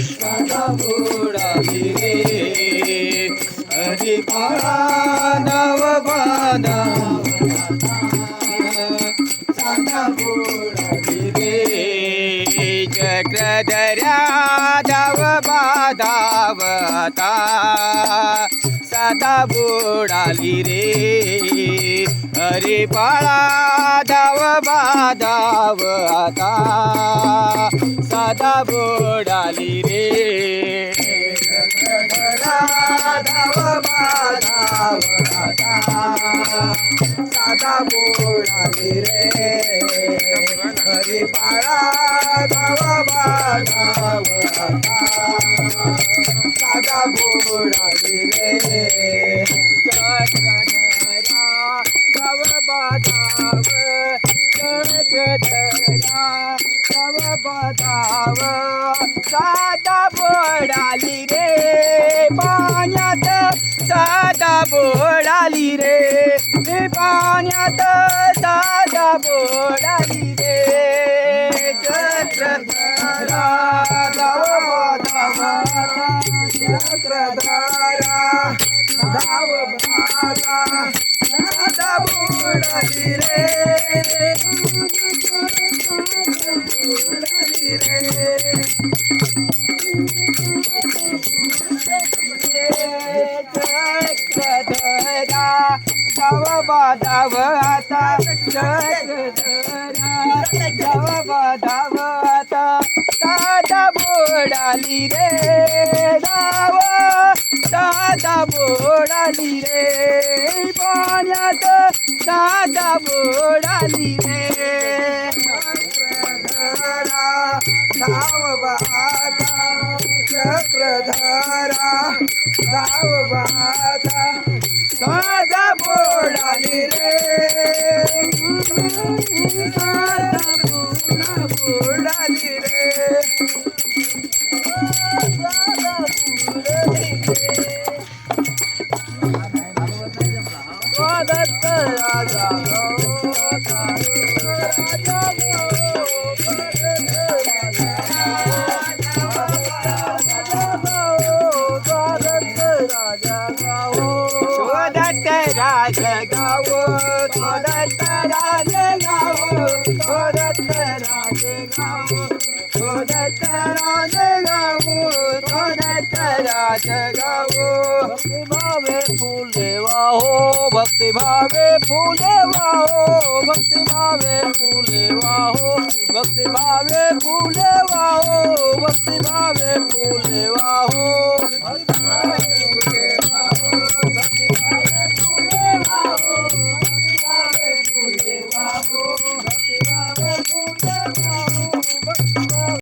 साधा बुडाली रे हरी पाळा नव बुडाली रे धाव बाधावता बुडाली रे हरी पाळा धाव बाधाव आता. साधा बोडाली रे. धाव बाधाव आता साधा बुडाली रे हरी बाधाव आता. साधा रे. चक्रधरा धाव बाधाव साधा रे पाण्यात साधा बुडाली रे हे पाण्यात साधा रे चक्रधरा धाव चक्रधारा धाव साधा रे धाव बाधाव आता चक्रधरा धाव बाधाव आता साधा बुडाली रे धाव साधा बुडाली रे पाण्यात साधा बुडाली रे. चक्रधरा धाव बाधा साधा बोडाली रे. साधा बुडा बोडाली रे. साधा रे. दत्त राजा गावो दत्त राज गावो दत्त राज गावो दत्त राज गावो दत्त राज गावो. भक्ती भावे फुले वाहो भक्ती भावे फुले वाहो भक्ती भावे फुले वाहो भक्ती भावे फुले वाहो भक्ती भावे फुले वाहो.